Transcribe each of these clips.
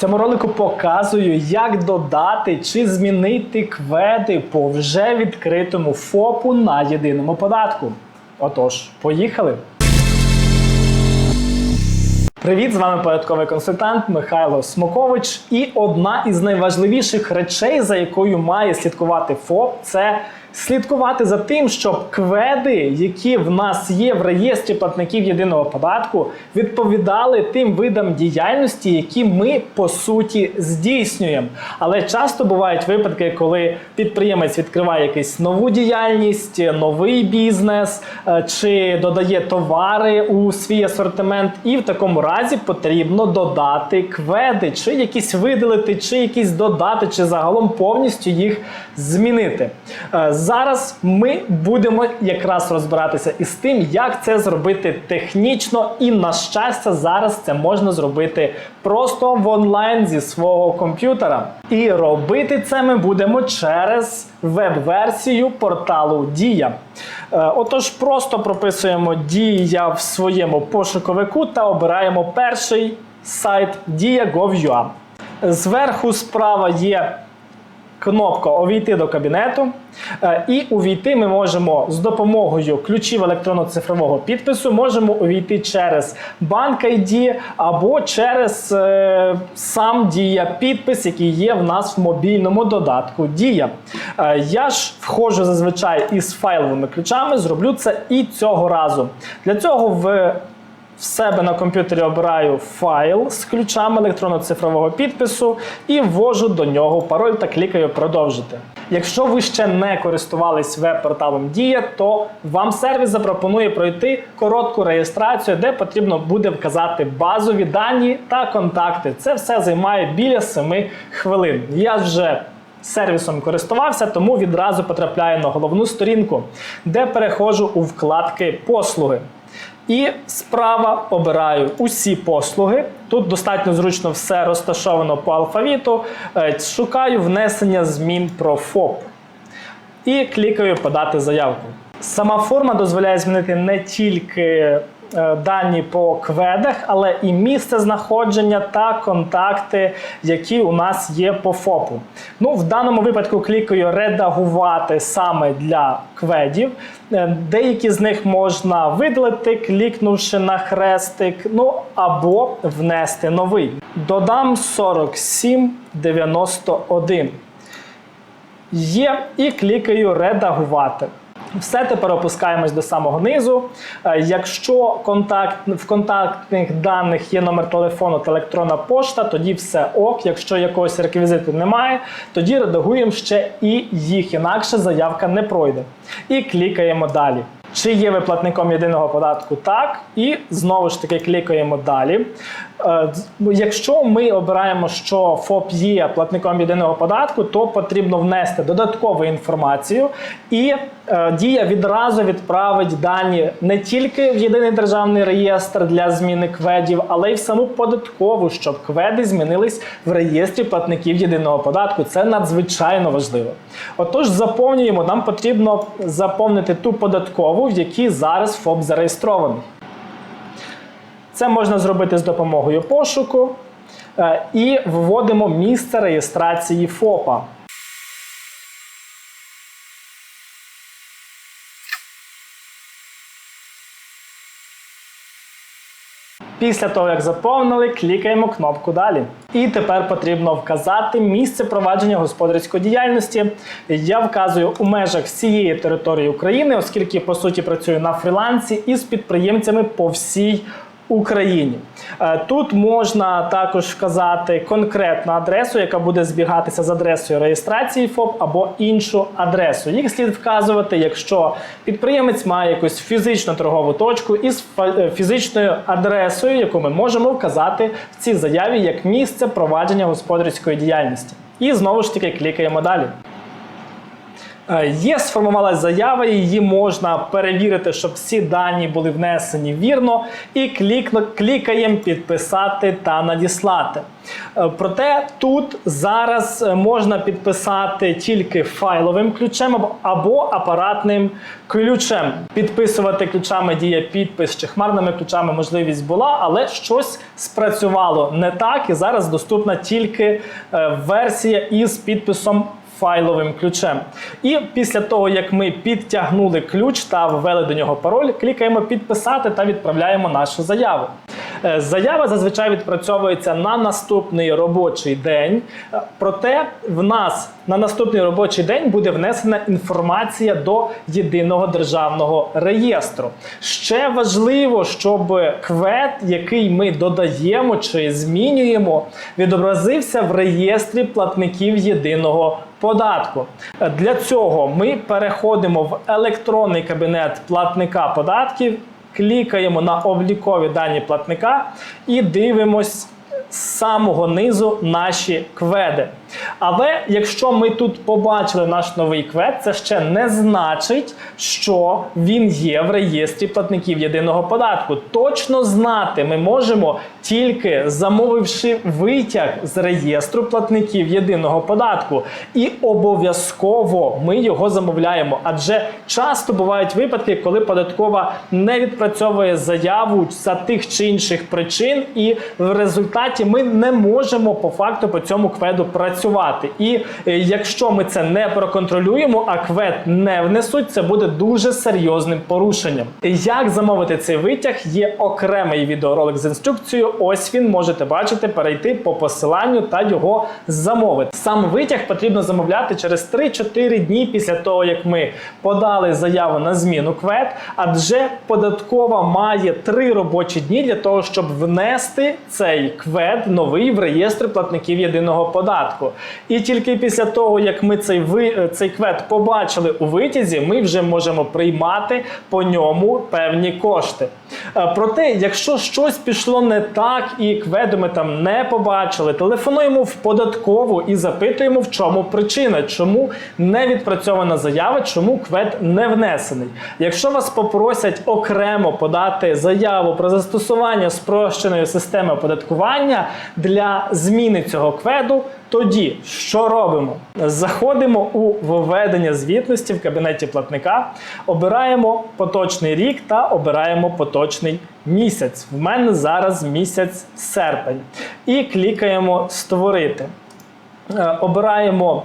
Цьому ролику показую, як додати чи змінити кведи по вже відкритому ФОПу на єдиному податку. Отож, поїхали! Привіт, з вами податковий консультант Михайло Смокович. І одна із найважливіших речей, за якою має слідкувати ФОП, це слідкувати за тим, щоб кведи, які в нас є в реєстрі платників єдиного податку, відповідали тим видам діяльності, які ми по суті здійснюємо. Але часто бувають випадки, коли підприємець відкриває якусь нову діяльність, новий бізнес е, чи додає товари у свій асортимент, і в такому разі потрібно додати кведи, чи якісь видалити, чи якісь додати, чи загалом повністю їх змінити. Зараз ми будемо якраз розбиратися із тим, як це зробити технічно, і на щастя, зараз це можна зробити просто в онлайн зі свого комп'ютера. І робити це ми будемо через веб-версію порталу Дія. Е, Отож, просто прописуємо Дія в своєму пошуковику та обираємо перший сайт Dія.gov.ua. Зверху справа є кнопка Увійти до кабінету. Е, І увійти ми можемо з допомогою ключів електронно-цифрового підпису, можемо увійти через банк ID або через е, сам Дія підпис, який є в нас в мобільному додатку Дія. Е, Я ж входжу зазвичай із файловими ключами, зроблю це і цього разу. Для цього в в себе на комп'ютері обираю файл з ключами електронно-цифрового підпису і ввожу до нього пароль та клікаю продовжити. Якщо ви ще не користувались веб-порталом Дія, то вам сервіс запропонує пройти коротку реєстрацію, де потрібно буде вказати базові дані та контакти. Це все займає біля 7 хвилин. Я вже сервісом користувався, тому відразу потрапляю на головну сторінку, де переходжу у вкладки послуги. І справа обираю усі послуги. Тут достатньо зручно все розташовано по алфавіту. Е, Шукаю внесення змін про ФОП. І клікаю подати заявку. Сама форма дозволяє змінити не тільки дані по кведах, але і місце знаходження та контакти, які у нас є по ФОПу. Ну, в даному випадку клікаю редагувати саме для кведів. Е, Деякі з них можна видалити, клікнувши на хрестик, ну або внести новий. Додам 4791. Є і клікаю редагувати. Все тепер опускаємось до самого низу. Е, Якщо контакт, в контактних даних є номер телефону та електронна пошта, тоді все ок. Якщо якогось реквізиту немає, тоді редагуємо ще і їх, інакше заявка не пройде. І клікаємо далі. Чи є ви платником єдиного податку? Так. І знову ж таки клікаємо далі. Е, з- Якщо ми обираємо, що ФОП є платником єдиного податку, то потрібно внести додаткову інформацію, і е, дія відразу відправить дані не тільки в єдиний державний реєстр для зміни кведів, але й в саму податкову, щоб кведи змінились в реєстрі платників єдиного податку. Це надзвичайно важливо. Отож, заповнюємо. Нам потрібно заповнити ту податкову, в якій зараз ФОП зареєстрований. Це можна зробити з допомогою пошуку е, і вводимо місце реєстрації ФОПа. Після того, як заповнили, клікаємо кнопку Далі. І тепер потрібно вказати місце провадження господарської діяльності. Я вказую у межах всієї території України, оскільки по суті працюю на фрілансі із підприємцями по всій Україні. Е, Тут можна також вказати конкретну адресу, яка буде збігатися з адресою реєстрації ФОП або іншу адресу. Їх слід вказувати, якщо підприємець має якусь фізичну торгову точку із е, фізичною адресою, яку ми можемо вказати в цій заяві як місце провадження господарської діяльності. І знову ж таки клікаємо далі. Е, Є сформувалась заява, її можна перевірити, щоб всі дані були внесені вірно, і клікно, клікаємо підписати та надіслати. Е, Проте тут зараз е, можна підписати тільки файловим ключем або- апаратним ключем. Підписувати ключами діє підпис чи хмарними ключами можливість була, але щось спрацювало не так, і зараз доступна тільки версія із підписом файловим ключем. І після того, як ми підтягнули ключ та ввели до нього пароль, клікаємо підписати та відправляємо нашу заяву. Е, Заява зазвичай відпрацьовується на наступний робочий день. Е, Проте в нас на наступний робочий день буде внесена інформація до єдиного державного реєстру. Ще важливо, щоб квет, який ми додаємо чи змінюємо, відобразився в реєстрі платників єдиного податку. Е, Для цього ми переходимо в електронний кабінет платника податків клікаємо на облікові дані платника і дивимось з самого низу наші кведи. Але якщо ми тут побачили наш новий квед, це ще не значить, що він є в реєстрі платників єдиного податку. Точно знати ми можемо тільки замовивши витяг з реєстру платників єдиного податку. І обов'язково ми його замовляємо. Адже часто бувають випадки, коли податкова не відпрацьовує заяву за тих чи інших причин, і в результаті ми не можемо по факту по цьому кведу працювати. І е, якщо ми це не проконтролюємо, а квед не внесуть, це буде дуже серйозним порушенням. Як замовити цей витяг? Є окремий відеоролик з інструкцією. Ось він можете бачити, перейти по посиланню та його замовити. Сам витяг потрібно замовляти через 3-4 дні після того, як ми подали заяву на зміну квед, адже податкова має 3 робочі дні для того, щоб внести цей квед новий в реєстр платників єдиного податку. І тільки після того, як ми цей ви цей квед побачили у витязі, ми вже можемо приймати по ньому певні кошти. Е, Проте, якщо щось пішло не так і кведу ми там не побачили, телефонуємо в податкову і запитуємо, в чому причина, чому не відпрацьована заява, чому квед не внесений. Якщо вас попросять окремо подати заяву про застосування спрощеної системи оподаткування для зміни цього кведу. Тоді що робимо? Заходимо у введення звітності в кабінеті платника, обираємо поточний рік та обираємо поточний місяць. В мене зараз місяць серпень. І клікаємо Створити. Е, Обираємо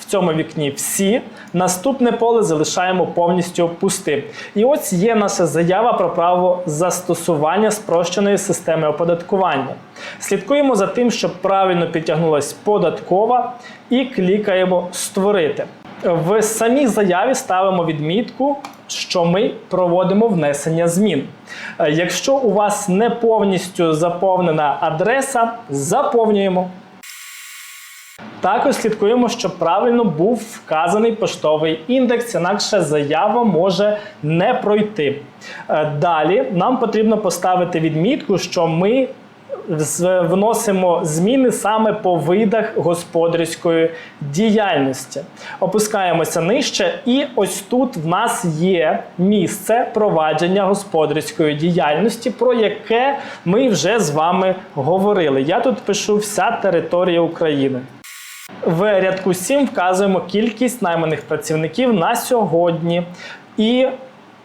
в цьому вікні всі. Наступне поле залишаємо повністю пустим. І ось є наша заява про право застосування спрощеної системи оподаткування. Слідкуємо за тим, щоб правильно підтягнулась податкова, і клікаємо Створити. В самій заяві ставимо відмітку, що ми проводимо внесення змін. Якщо у вас не повністю заповнена адреса, заповнюємо. Також слідкуємо, щоб правильно був вказаний поштовий індекс, інакше заява може не пройти. Е, Далі нам потрібно поставити відмітку, що ми вносимо зміни саме по видах господарської діяльності. Опускаємося нижче, і ось тут в нас є місце провадження господарської діяльності, про яке ми вже з вами говорили. Я тут пишу вся територія України. В рядку 7 вказуємо кількість найманих працівників на сьогодні. І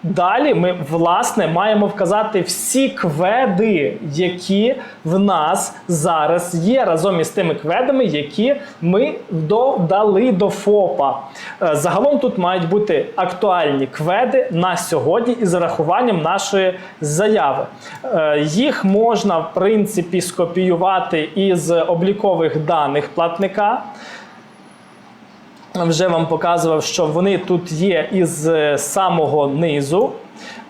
далі ми, власне, маємо вказати всі кведи, які в нас зараз є, разом із тими кведами, які ми додали до ФОПа. Е, Загалом тут мають бути актуальні кведи на сьогодні із зарахуванням нашої заяви. Е, Їх можна, в принципі, скопіювати із облікових даних платника вже вам показував, що вони тут є із е, самого низу.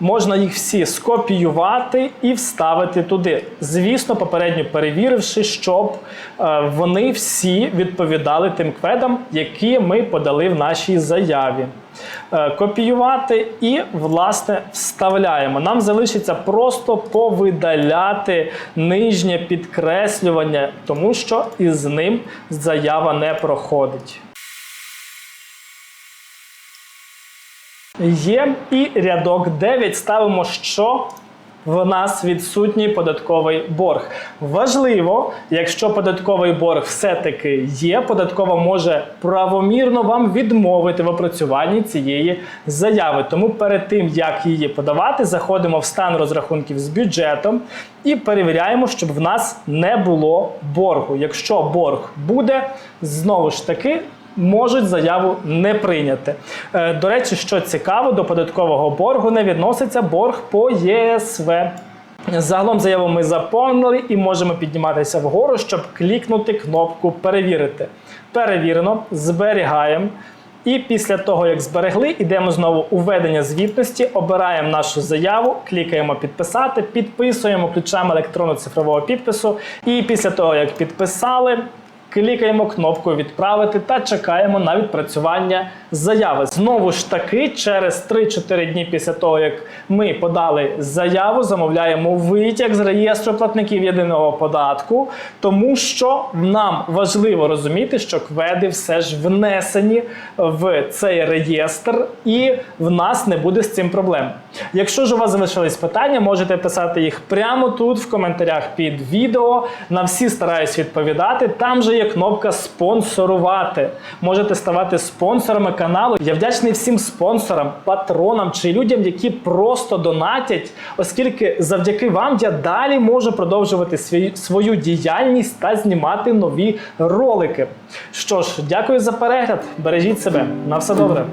Можна їх всі скопіювати і вставити туди. Звісно, попередньо перевіривши, щоб е, вони всі відповідали тим кведам, які ми подали в нашій заяві. Е, Копіювати і, власне, вставляємо. Нам залишиться просто повидаляти нижнє підкреслювання, тому що із ним заява не проходить. Є і рядок 9 ставимо, що в нас відсутній податковий борг. Важливо, якщо податковий борг все-таки є, податкова може правомірно вам відмовити в опрацюванні цієї заяви. Тому перед тим як її подавати, заходимо в стан розрахунків з бюджетом і перевіряємо, щоб в нас не було боргу. Якщо борг буде, знову ж таки можуть заяву не прийняти. Е, До речі, що цікаво, до податкового боргу не відноситься борг по ЄСВ. Загалом заяву ми заповнили і можемо підніматися вгору, щоб клікнути кнопку Перевірити. Перевірено, зберігаємо. І після того, як зберегли, йдемо знову у ведення звітності, обираємо нашу заяву, клікаємо підписати, підписуємо ключами електронно-цифрового підпису. І після того, як підписали, клікаємо кнопку Відправити та чекаємо на відпрацювання заяви. Знову ж таки, через 3-4 дні після того, як ми подали заяву, замовляємо витяг з реєстру платників єдиного податку, тому що нам важливо розуміти, що кведи все ж внесені в цей реєстр, і в нас не буде з цим проблем. Якщо ж у вас залишились питання, можете писати їх прямо тут, в коментарях під відео. На всі стараюсь відповідати. Там же є кнопка спонсорувати. Можете ставати спонсорами каналу. Я вдячний всім спонсорам, патронам чи людям, які просто донатять, оскільки завдяки вам я далі можу продовжувати свій- свою діяльність та знімати нові ролики. Що ж, дякую за перегляд. Бережіть себе. На все добре.